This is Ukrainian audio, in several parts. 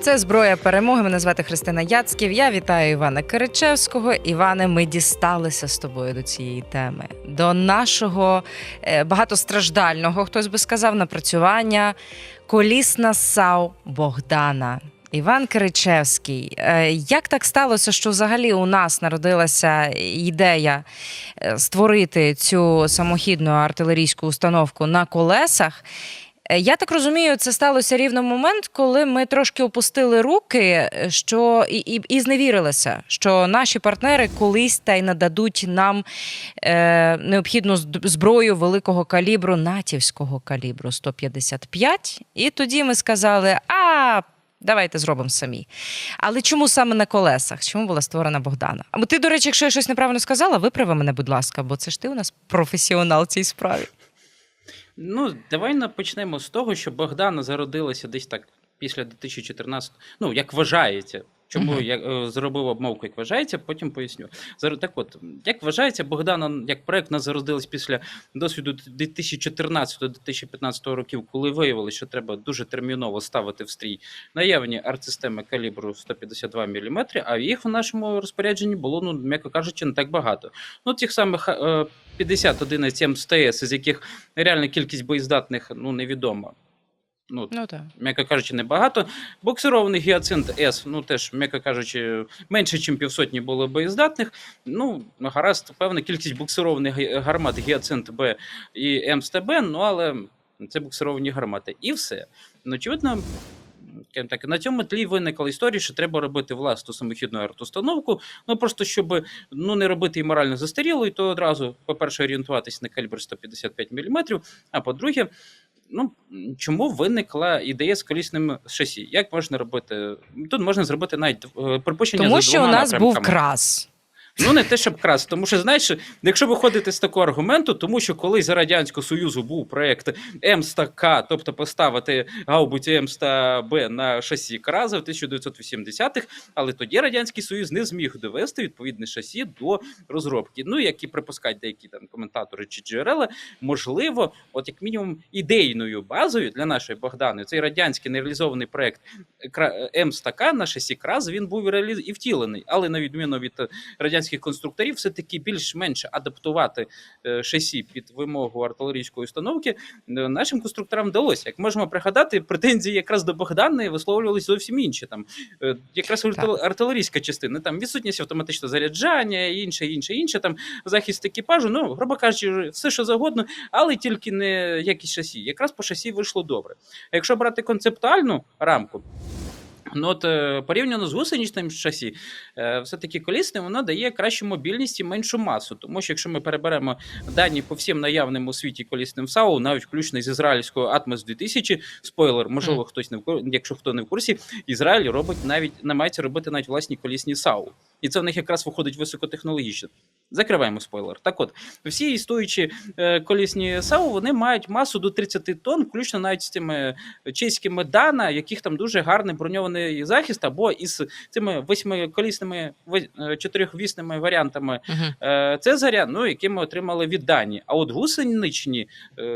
Це зброя перемоги. Мене звати Христина Яцьків. Я вітаю Івана Киричевського. Іване, ми дісталися з тобою до цієї теми, до нашого е, багатостраждального, хтось би сказав, напрацювання колісна САУ Богдана. Іван Киричевський, е, як так сталося, що взагалі у нас народилася ідея е, створити цю самохідну артилерійську установку на колесах? Е, Я так розумію, це сталося рівно момент, коли ми трошки опустили руки, е, що і, і, і зневірилися, що наші партнери колись та й нададуть нам е, необхідну зброю великого калібру, натівського калібру 155. І тоді ми сказали: а. Давайте зробимо самі. Але чому саме на колесах? Чому була створена Богдана? А ти, до речі, якщо я щось неправильно сказала, виправи мене, будь ласка, бо це ж ти у нас професіонал цій справі. Ну, давай почнемо з того, що Богдана зародилася десь так після 2014, ну, як вважається. Чому я е, зробив обмовку, як вважається, потім поясню. Так от, як вважається, Богдана як проект нас зародилась після досвіду 2014-2015 років, коли виявилося, що треба дуже терміново ставити в стрій наявні артсистеми калібру 152 мм, а їх в нашому розпорядженні було, ну, м'яко кажучи, не так багато. Ну, тих самих е, 50 одиниць МСТС, з яких реальна кількість боєздатних ну, невідома. Ну, Ну так. м'яко кажучи, небагато. Боксирований гіацинт С, ну теж, м'яко кажучи, менше, ніж півсотні було боєздатних. Ну, гаразд, певна кількість боксированих гармат гіацинт Б і МСТБ, ну але це боксировані гармати. І все. Ну, очевидно, так, на цьому тлі виникла історія, що треба робити власну самохідну артустановку. Ну просто щоб ну, не робити її морально застарілою, то одразу, по-перше, орієнтуватись на калібр 155 мм, а по-друге, ну чому виникла ідея з колісним шасі? Як можна робити? Тут можна зробити навіть е, припущення Тому за що у нас нас був крас. Ну, не те, щоб крас, тому що знаєш, якщо виходити з такого аргументу, тому що колись за Радянського Союзу був проект М100К, тобто поставити гаубиці М100Б на шасі Краза в 1980-х, але тоді Радянський Союз не зміг довести відповідне шасі до розробки. Ну, як і припускають деякі там коментатори чи джерела, можливо, от як мінімум ідейною базою для нашої Богдани, цей радянський нереалізований проект Кра- М100К на шасі Краз, він був і втілений, але на відміну від е, радянських конструкторів, все-таки більш-менш адаптувати е, шасі під вимогу артилерійської установки е, нашим конструкторам вдалося. Як можемо пригадати, претензії якраз до Богдани висловлювалися зовсім інші. Там е, якраз артил- артилерійська частина, там відсутність автоматичного заряджання, інше, інше, інше, там захист екіпажу. Ну, грубо кажучи, все що завгодно, але тільки не якість шасі. Якраз по шасі вийшло добре. А якщо брати концептуальну рамку. Ну, от е, порівняно з гусеничним шасі, е, все-таки колісне воно дає кращу мобільність і меншу масу. Тому що якщо ми переберемо дані по всім наявним у світі колісним САУ, навіть включно з ізраїльською Atmos 2000, спойлер, можливо, хтось не в курсі, якщо хто не в курсі, Ізраїль робить навіть намагається робити навіть власні колісні САУ. І це в них якраз виходить високотехнологічно. Закриваємо спойлер. Так от, всі існуючі е, колісні САУ вони мають масу до 30 тонн, включно навіть з цими чеськими Дана, яких там дуже гарний броньований захист, або із цими восьмиколісними е, чотирьохвісними варіантами Угу. е, Цезаря, ну, які ми отримали від Дані. А от гусеничні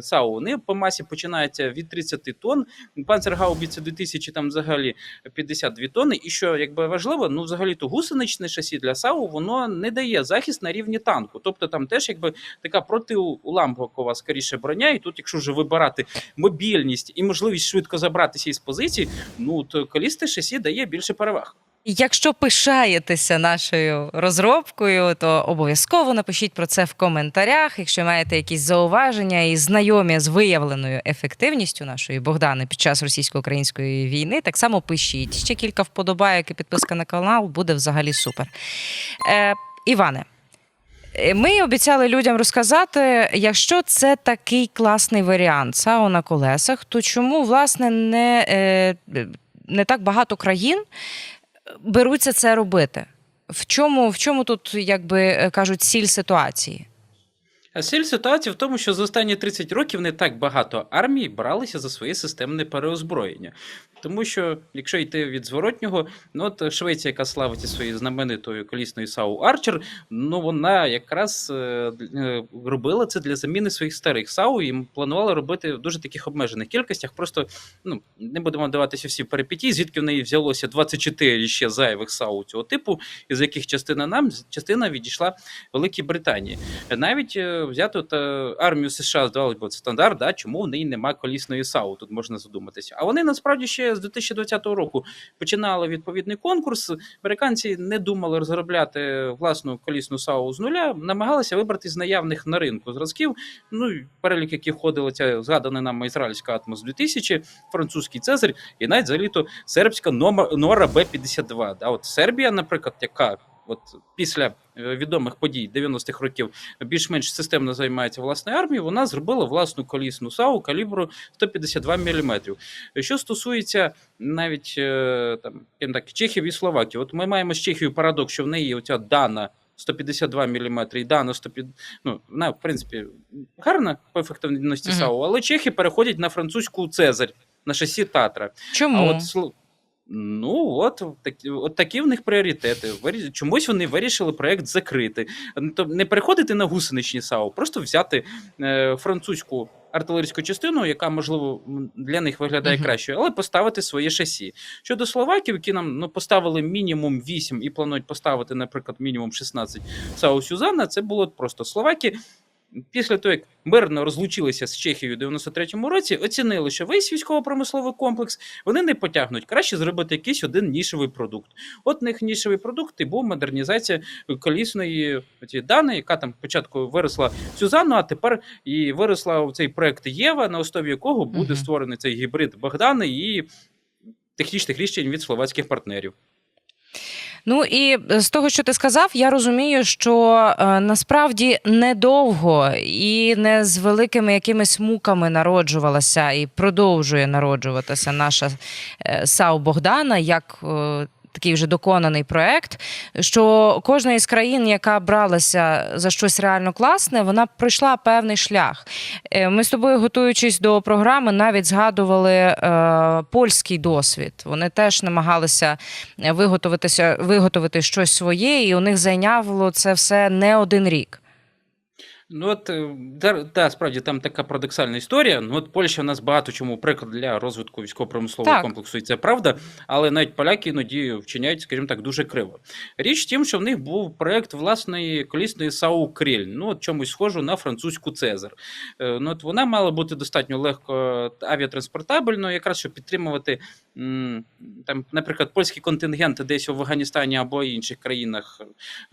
САУ, вони по масі починаються від 30 тонн. Панцергаубіці 2000 там взагалі 52 тонни. І що якби важливо, ну взагалі то гусеничне шасі для САУ воно не дає захист на рівні танку. Тобто там теж якби така протиуламбокова скоріше броня. І тут, якщо вже вибирати мобільність і можливість швидко забратися із позиції, ну то колісте шасі дає більше переваг. Якщо пишаєтеся нашою розробкою, то обов'язково напишіть про це в коментарях. Якщо маєте якісь зауваження і знайомі з виявленою ефективністю нашої Богдани під час російсько-української війни, так само пишіть. Ще кілька вподобайок і підписка на канал буде взагалі супер. Е, Іване. Е, Ми обіцяли людям розказати, якщо це такий класний варіант САУ на колесах, то чому власне не, е, не так багато країн беруться це робити? В чому, в чому тут, як би е, кажуть, сіль ситуації? А Сіль ситуації в тому, що за останні 30 років не так багато армій бралися за своє системне переозброєння. Тому що, якщо йти від зворотнього, ну от Швеція, яка славиться своєю знаменитою колісною САУ Арчер, ну вона якраз е, е, робила це для заміни своїх старих САУ і планувала робити в дуже таких обмежених кількостях. Просто ну не будемо даватися всі перипетії, звідки в неї взялося 24 ще зайвих САУ цього типу, із яких частина нам, частина відійшла Великій Британії. Навіть е, взяти от, армію США здавалось би, це стандарт, да, чому в неї нема колісної САУ, тут можна задуматися. А вони насправді ще з 2020 року починали відповідний конкурс. Американці не думали розробляти власну колісну САУ з нуля, намагалися вибрати з наявних на ринку зразків. Ну перелік, які входила ця згадана нам ізраїльська Атмос 2000, французький Цезарь і навіть взагалі-то сербська Нора Б-52. А от Сербія, наприклад, яка от після е, відомих подій 90-х років більш-менш системно займається власною армією, вона зробила власну колісну САУ калібру 152 мм. Що стосується навіть е, там, так, Чехів і Словакії, от ми маємо з Чехією парадокс, що в неї оця дана 152 мм і дана 150, ну, вона, в принципі, гарна по ефективності Мгм. САУ, але чехи переходять на французьку Цезарь на шасі Татра. Чому? А от ну от такі, от такі в них пріоритети. Чомусь вони вирішили проект закрити. Не переходити на гусеничні САУ, просто взяти е, французьку артилерійську частину, яка можливо для них виглядає кращою, але поставити своє шасі. Щодо словаків, які нам ну поставили мінімум 8 і планують поставити, наприклад, мінімум 16 САУ Сюзанна, це було просто словаки. Після того, як мирно розлучилися з Чехією у 93-му році, оцінили, що весь військово-промисловий комплекс вони не потягнуть. Краще зробити якийсь один нішевий продукт. От них нішевий продукт і був модернізація колісної дани, яка там спочатку виросла в Сюзанну, а тепер і виросла у цей проект Єва, на основі якого буде створений цей гібрид Богдани і технічних рішень від словацьких партнерів. Ну і з того, що ти сказав, я розумію, що е, насправді недовго і не з великими якимись муками народжувалася і продовжує народжуватися наша е, САУ Богдана як. Е, Такий вже доконаний проект, що кожна із країн, яка бралася за щось реально класне, вона пройшла певний шлях. Е, Ми з тобою, готуючись до програми, навіть згадували е, польський досвід. Вони теж намагалися виготовитися, виготовити щось своє, і у них зайняло це все не один рік. Ну от е, да, да, справді там така парадоксальна історія. Ну от Польща у нас багато чому приклад для розвитку військово-промислового комплексу, і це правда. Але навіть поляки іноді вчиняють, скажімо так, дуже криво. Річ в тім, що в них був проект власної колісної САУ Кріль. Ну от чомусь схожу на французьку Цезар. Е, Ну от вона мала бути достатньо легко авіатранспортабельною, якраз щоб підтримувати там, наприклад, польські контингенти десь в Афганістані або інших країнах.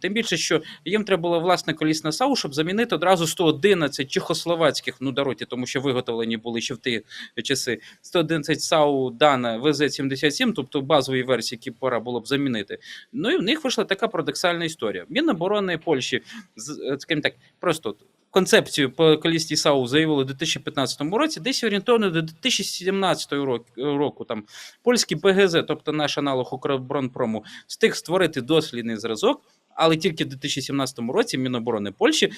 Тим більше, що їм треба була власна колісна САУ, щоб замінити одразу 111 чехословацьких, ну даруйте, тому що виготовлені були ще в ті часи. 111 САУ Дана ВЗ-77, тобто базові версії, які пора було б замінити. Ну і в них вийшла така парадоксальна історія. Міноборони Польщі, е, скажімо так, просто концепцію по колісній САУ заявили у 2015 році, десь орієнтовно до 2017 року, року там польський ПГЗ, тобто наш аналог Укроборонпрому, встиг створити дослідний зразок, але тільки в 2017 році Міноборони Польщі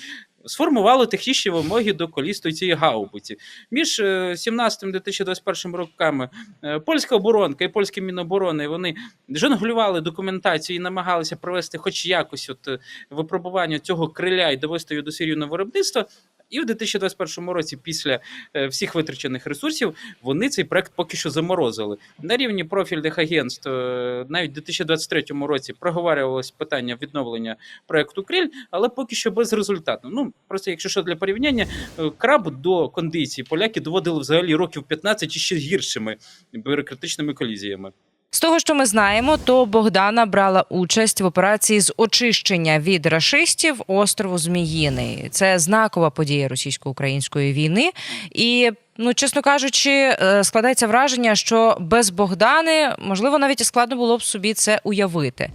сформували технічні вимоги до колісної цієї гаубиці. Між е, 17 і 2021 роками е, польська оборонка і польські міноборони вони жонглювали документацію і намагалися провести хоч якось от е, випробування цього криля і довести його до серійного виробництва. І в 2021 році, після е, всіх витрачених ресурсів, вони цей проект поки що заморозили. На рівні профільних агентств е, навіть в 2023 році проговорювалось питання відновлення проекту Криль, але поки що безрезультатно. Ну просто якщо що для порівняння, е, краб до кондиції поляки доводили взагалі років 15 і ще гіршими бюрократичними колізіями. З того, що ми знаємо, то Богдана брала участь в операції з очищення від рашистів острову Зміїний. Це знакова подія російсько-української війни. І, ну чесно кажучи, е, складається враження, що без Богдани можливо навіть і складно було б собі це уявити.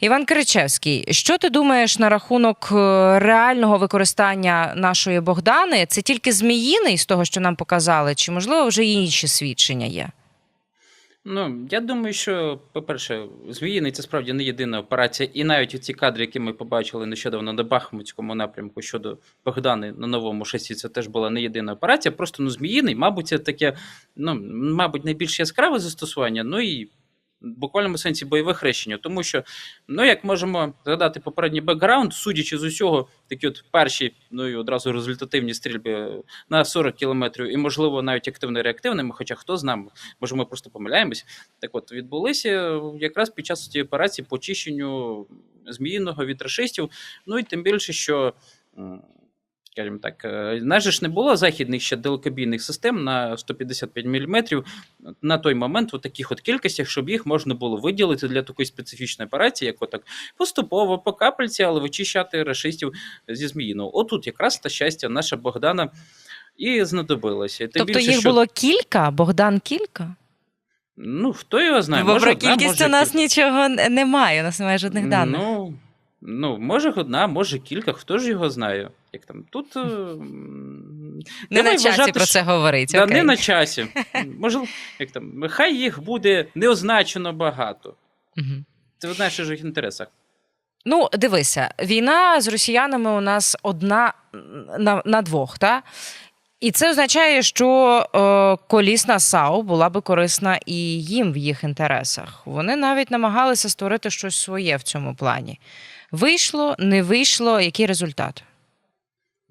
Іван Киричевський, що ти думаєш на рахунок е, реального використання нашої Богдани? Це тільки зміїний з того, що нам показали, чи можливо вже інші свідчення є? Ну, я думаю, що, по-перше, Зміїний це справді не єдина операція, і навіть ці кадри, які ми побачили нещодавно на Бахмутському напрямку щодо Богдани на новому шасі, це теж була не єдина операція. Просто ну, Зміїний, мабуть, це таке, ну, мабуть, найбільш яскраве застосування, ну і буквальному сенсі бойове хрещення. Тому що, ну, як можемо згадати попередній бекграунд, судячи з усього, такі от перші, ну і одразу результативні стрільби на 40 кілометрів, і, можливо, навіть активно-реактивними, хоча хто з нами, може, ми просто помиляємось. Так от, відбулися якраз під час цієї операції по очищенню зміїного від рашистів. Ну і тим більше, що. Скажімо так, е, ж не було західних ще далекобійних систем на 155 мм на той момент у таких от кількостях, щоб їх можна було виділити для такої специфічної операції, як отак поступово по капельці, але вичищати рашистів зі зміїного. Отут якраз та щастя наша Богдана і знадобилася. Тим тобто більше, їх що, було кілька, Богдан кілька? Ну, хто його знає, Бо може про одна, кількість може у нас нічого немає, у нас немає жодних даних. Ну, ну, може одна, може кілька, хто ж його знає. Як там тут. е, не на часі вважати, про це говорить. Да, окей. не на часі. Можливо, як там, хай їх буде неозначено багато. Мгм. Це в наших інтересах. Ну, дивися, війна з росіянами у нас одна на, на двох, та? І це означає, що е, колісна САУ була би корисна і їм в їх інтересах. Вони навіть намагалися створити щось своє в цьому плані. Вийшло, не вийшло, який результат?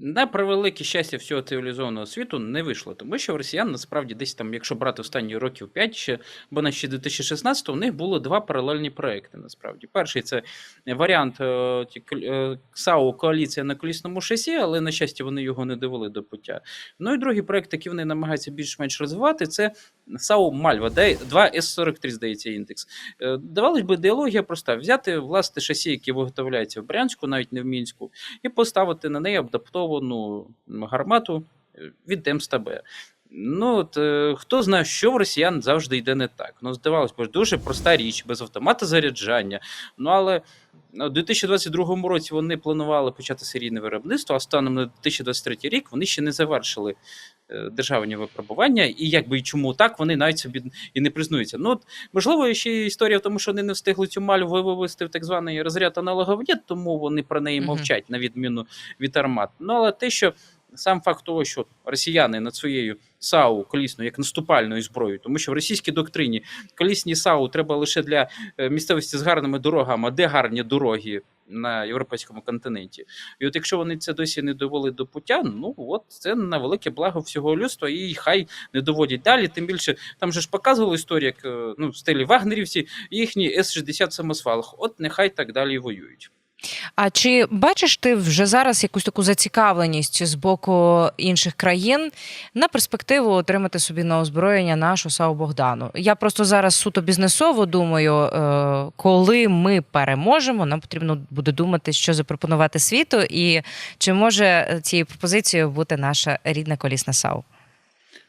На превелике щастя всього цивілізованого світу не вийшло, тому що в росіян насправді десь там, якщо брати останні років 5 ще, бо на ще 2016 у них було два паралельні проекти. Насправді, перший це варіант е, е, САУ коаліція на колісному шасі, але на щастя вони його не довели до пуття. Ну і другий проект, який вони намагаються більш-менш розвивати, це САУ Мальва, де 2 С-43, здається, індекс. Е, Давалось би ідеологія проста: взяти власне шасі, які виготовляються в Брянську, навіть не в Мінську, і поставити на неї адаптовану гармату е, від МСТБ. Ну, от, е, хто знає, що в росіян завжди йде не так. Ну, здавалось би, дуже проста річ, без автомата заряджання. Ну, але у 2022 році вони планували почати серійне виробництво, а станом на 2023 рік вони ще не завершили е, державні випробування. І якби і чому так, вони навіть собі і не признаються. Ну, от, можливо, ще історія в тому, що вони не встигли цю мальву вивести в так званий розряд аналогов нет, тому вони про неї мовчать, на відміну від армат. Ну, але те, що сам факт того, що росіяни над своєю САУ колісною як наступальною зброєю, тому що в російській доктрині колісні САУ треба лише для е, місцевості з гарними дорогами, де гарні дороги на європейському континенті. І от якщо вони це досі не довели до пуття, ну от це на велике благо всього людства, і хай не доводять далі. Тим більше там же ж показували історію, як е, ну, стилі вагнерівці, їхні С-60 самосвалах. От нехай так далі воюють. А чи бачиш ти вже зараз якусь таку зацікавленість з боку інших країн на перспективу отримати собі на озброєння нашу САУ Богдану? Я просто зараз суто бізнесово думаю, е, коли ми переможемо, нам потрібно буде думати, що запропонувати світу, і чи може цією пропозицією бути наша рідна колісна САУ?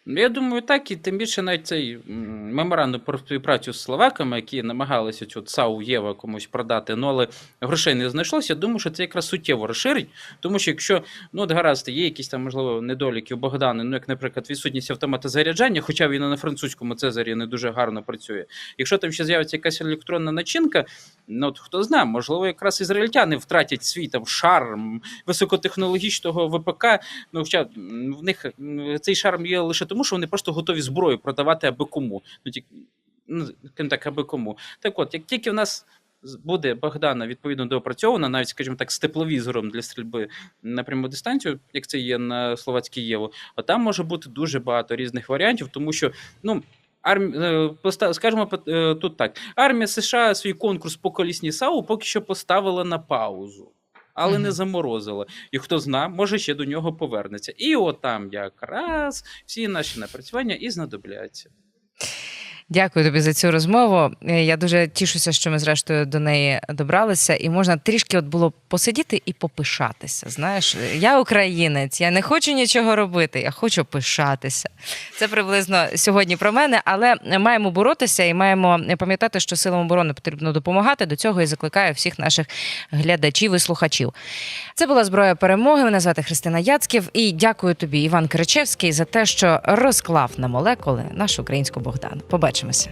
Ну, Я думаю, так, і тим більше навіть цей меморандум про співпрацю з словаками, які намагалися цю САУ Єва комусь продати, ну але грошей не знайшлося. Я думаю, що це якраз суттєво розширить, тому що якщо ну от гаразд, є якісь там можливо недоліки у Богдани, ну як, наприклад, відсутність автомата заряджання, хоча він і на французькому Цезарі не дуже гарно працює. Якщо там ще з'явиться якась електронна начинка, ну от хто знає, можливо, якраз ізраїльтяни втратять свій там шарм високотехнологічного ВПК. Ну, хоча в них цей шарм є лише тому, що вони просто готові зброю продавати аби кому. Ну, ті, ну, так, аби кому. Так от, як тільки в нас буде Богдана відповідно доопрацьована, навіть, скажімо так, з тепловізором для стрільби на пряму дистанцію, як це є на словацькій Єву, а там може бути дуже багато різних варіантів, тому що, ну. Арм... е, Скажімо е, тут так: армія США свій конкурс по колісній САУ поки що поставила на паузу, але не заморозила. І хто зна, може ще до нього повернеться. І отам якраз всі наші напрацювання і знадобляться. Дякую тобі за цю розмову. Е, Я дуже тішуся, що ми зрештою до неї добралися, і можна трішки от було посидіти і попишатися. Знаєш, я українець, я не хочу нічого робити, я хочу пишатися. Це приблизно сьогодні про мене, але маємо боротися і маємо пам'ятати, що силам оборони потрібно допомагати. До цього і закликаю всіх наших глядачів і слухачів. Це була зброя перемоги. Мене звати Христина Яцьків. І дякую тобі, Іван Киричевський, за те, що розклав на молекули нашу українську Богдан. 什么事